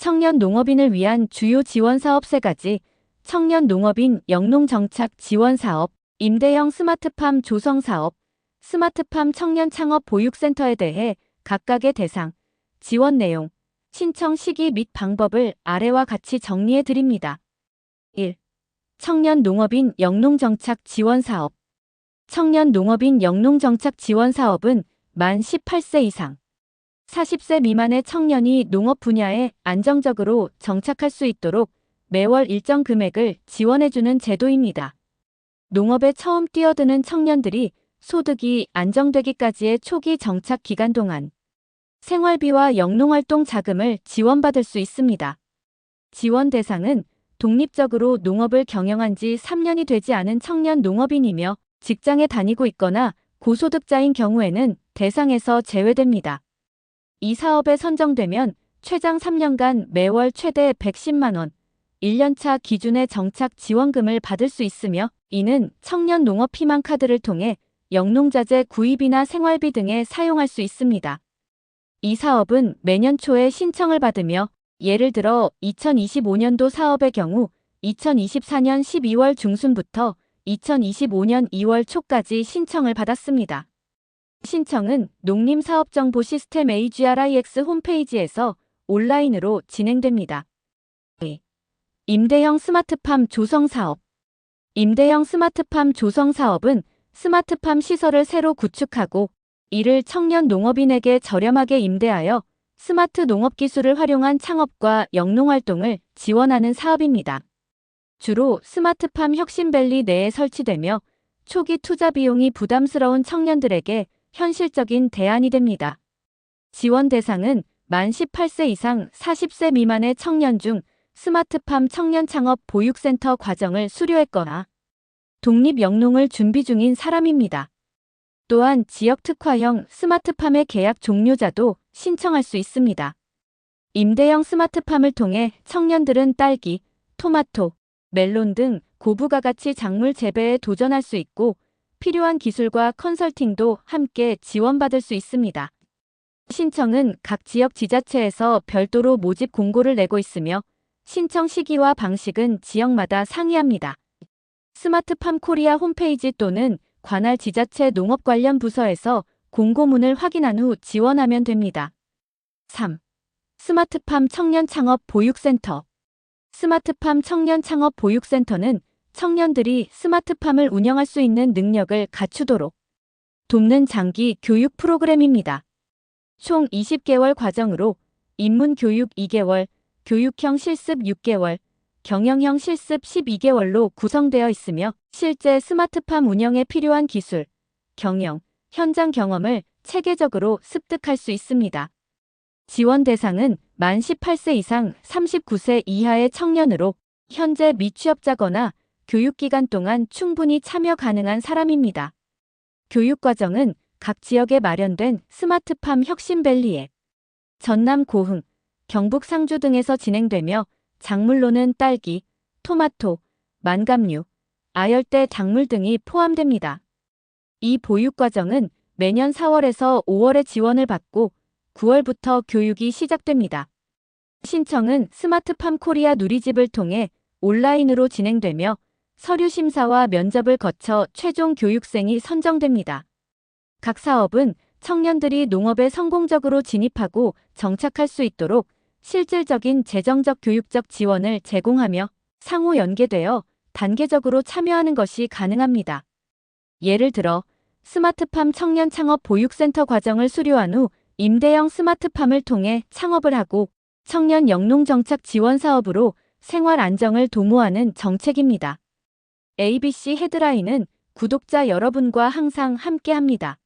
청년 농업인을 위한 주요 지원 사업 세 가지, 청년 농업인 영농 정착 지원 사업, 임대형 스마트팜 조성 사업, 스마트팜 청년 창업 보육센터에 대해 각각의 대상, 지원 내용, 신청 시기 및 방법을 아래와 같이 정리해 드립니다. 1. 청년 농업인 영농 정착 지원 사업. 청년 농업인 영농 정착 지원 사업은 만 18세 이상, 40세 미만의 청년이 농업 분야에 안정적으로 정착할 수 있도록 매월 일정 금액을 지원해주는 제도입니다. 농업에 처음 뛰어드는 청년들이 소득이 안정되기까지의 초기 정착 기간 동안 생활비와 영농활동 자금을 지원받을 수 있습니다. 지원 대상은 독립적으로 농업을 경영한 지 3년이 되지 않은 청년 농업인이며 직장에 다니고 있거나 고소득자인 경우에는 대상에서 제외됩니다. 이 사업에 선정되면 최장 3년간 매월 최대 110만원, 1년차 기준의 정착 지원금을 받을 수 있으며 이는 청년 농업 희망 카드를 통해 영농자재 구입이나 생활비 등에 사용할 수 있습니다. 이 사업은 매년 초에 신청을 받으며 예를 들어 2025년도 사업의 경우 2024년 12월 중순부터 2025년 2월 초까지 신청을 받았습니다. 신청은 농림사업정보 시스템 AGRIX 홈페이지에서 온라인으로 진행됩니다. 임대형 스마트팜 조성 사업 임대형 스마트팜 조성 사업은 스마트팜 시설을 새로 구축하고 이를 청년 농업인에게 저렴하게 임대하여 스마트 농업 기술을 활용한 창업과 영농활동을 지원하는 사업입니다. 주로 스마트팜 혁신밸리 내에 설치되며 초기 투자 비용이 부담스러운 청년들에게 현실적인 대안이 됩니다. 지원 대상은 만 18세 이상 40세 미만의 청년 중 스마트팜 청년 창업 보육센터 과정을 수료했거나 독립 영농을 준비 중인 사람입니다. 또한 지역 특화형 스마트팜의 계약 종료자도 신청할 수 있습니다. 임대형 스마트팜을 통해 청년들은 딸기, 토마토, 멜론 등 고부가 가치 작물 재배에 도전할 수 있고 필요한 기술과 컨설팅도 함께 지원받을 수 있습니다. 신청은 각 지역 지자체에서 별도로 모집 공고를 내고 있으며 신청 시기와 방식은 지역마다 상이합니다. 스마트팜 코리아 홈페이지 또는 관할 지자체 농업 관련 부서에서 공고문을 확인한 후 지원하면 됩니다. 3. 스마트팜 청년 창업 보육센터 스마트팜 청년 창업 보육센터는 청년들이 스마트팜을 운영할 수 있는 능력을 갖추도록 돕는 장기 교육 프로그램입니다. 총 20개월 과정으로 입문 교육 2개월, 교육형 실습 6개월, 경영형 실습 12개월로 구성되어 있으며 실제 스마트팜 운영에 필요한 기술, 경영, 현장 경험을 체계적으로 습득할 수 있습니다. 지원 대상은 만 18세 이상 39세 이하의 청년으로 현재 미취업자거나 교육기간 동안 충분히 참여 가능한 사람입니다. 교육과정은 각 지역에 마련된 스마트팜 혁신밸리에 전남 고흥, 경북 상주 등에서 진행되며 작물로는 딸기, 토마토, 만감류, 아열대 작물 등이 포함됩니다. 이 보육과정은 매년 4월에서 5월에 지원을 받고 9월부터 교육이 시작됩니다. 신청은 스마트팜 코리아 누리집을 통해 온라인으로 진행되며 서류 심사와 면접을 거쳐 최종 교육생이 선정됩니다. 각 사업은 청년들이 농업에 성공적으로 진입하고 정착할 수 있도록 실질적인 재정적 교육적 지원을 제공하며 상호 연계되어 단계적으로 참여하는 것이 가능합니다. 예를 들어 스마트팜 청년 창업 보육센터 과정을 수료한 후 임대형 스마트팜을 통해 창업을 하고 청년 영농 정착 지원 사업으로 생활 안정을 도모하는 정책입니다. ABC 헤드라인은 구독자 여러분과 항상 함께합니다.